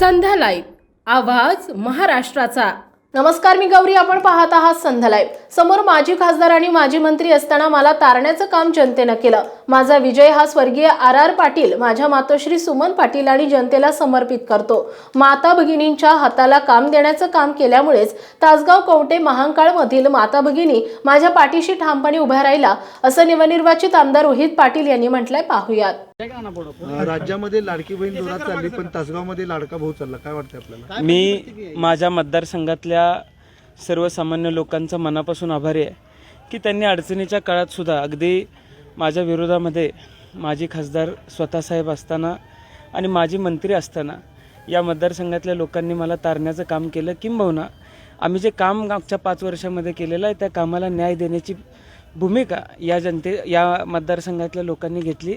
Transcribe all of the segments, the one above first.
संध्या live. आवाज महाराष्ट्राचा. नमस्कार मी गौरी. आपण पाहत आहात संध्या लाईव्ह. समोर माजी खासदार आणि माजी मंत्री असताना मला तारण्याचं काम जनतेनं केलं. माझा विजय हा स्वर्गीय आर आर पाटील माझ्या मातोश्री सुमन पाटील आणि जनतेला समर्पित करतो. माता भगिनींच्या हाताला काम देण्याचं काम केल्यामुळेच तासगाव कवटे महांकाळमधील माता भगिनी माझ्या पाठीशी ठामपणे उभ्या राहिला असं नवनिर्वाचित आमदार रोहित पाटील यांनी म्हटलंय. पाहुयात. राज्यामध्ये लाडकी बहीण जोरात चालली पण तासगावमध्ये लाडका भाऊ चालला. काय वाटतं आपल्याला? मी माझ्या मतदारसंघातल्या सर्वसामान्य लोकांचा मनापासून आभारी आहे की त्यांनी अडचणीच्या काळात सुद्धा अगदी माझ्या विरोधामध्ये माजी खासदार स्वतःसाहेब असताना आणि माजी मंत्री असताना या मतदारसंघातल्या लोकांनी मला तारण्याचं काम केलं. किंबहुना आम्ही जे काम मागच्या पाच वर्षामध्ये केलेलं आहे त्या कामाला न्याय देण्याची भूमिका या जनते या मतदारसंघातल्या लोकांनी घेतली.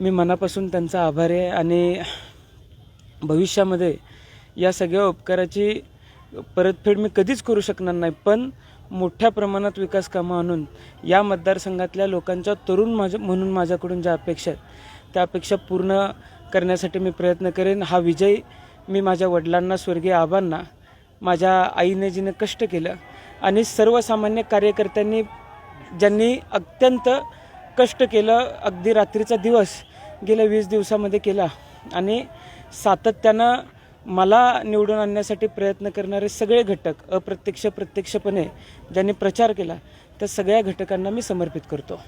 मी मनापासून त्यांचा आभारी आहे आणि भविष्यामध्ये या सगळ्या उपकाराची परतफेड मी कधीच करू शकणार नाही पण मोठ्या प्रमाणात विकास कामं आणून या मतदारसंघातल्या लोकांच्या तरुण माझ्या म्हणून माझ्याकडून ज्या अपेक्षा आहेत त्या अपेक्षा पूर्ण करण्यासाठी मी प्रयत्न करेन. हा विजय मी माझ्या वडिलांना स्वर्गीय आबांना माझ्या आईने जिने कष्ट केलं आणि सर्वसामान्य कार्यकर्त्यांनी ज्यांनी अत्यंत कष्ट केलं अगदी रात्रीचा दिवस गेल्या वीस दिवसामध्ये केला. आणि सातत्यानं मला निवडून आणण्यासाठी प्रयत्न करणारे सगळे घटक अप्रत्यक्ष प्रत्यक्षपणे ज्यांनी प्रचार केला त्या सगळ्या घटकांना मी समर्पित करतो.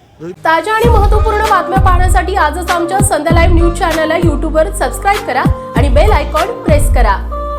ताज्या आणि महत्त्वपूर्ण बातम्या पाहण्यासाठी आजच आमच्या संध्या लाईव्ह न्यूज चॅनलला यूट्यूबवर सबस्क्राईब करा आणि बेल आयकॉन प्रेस करा.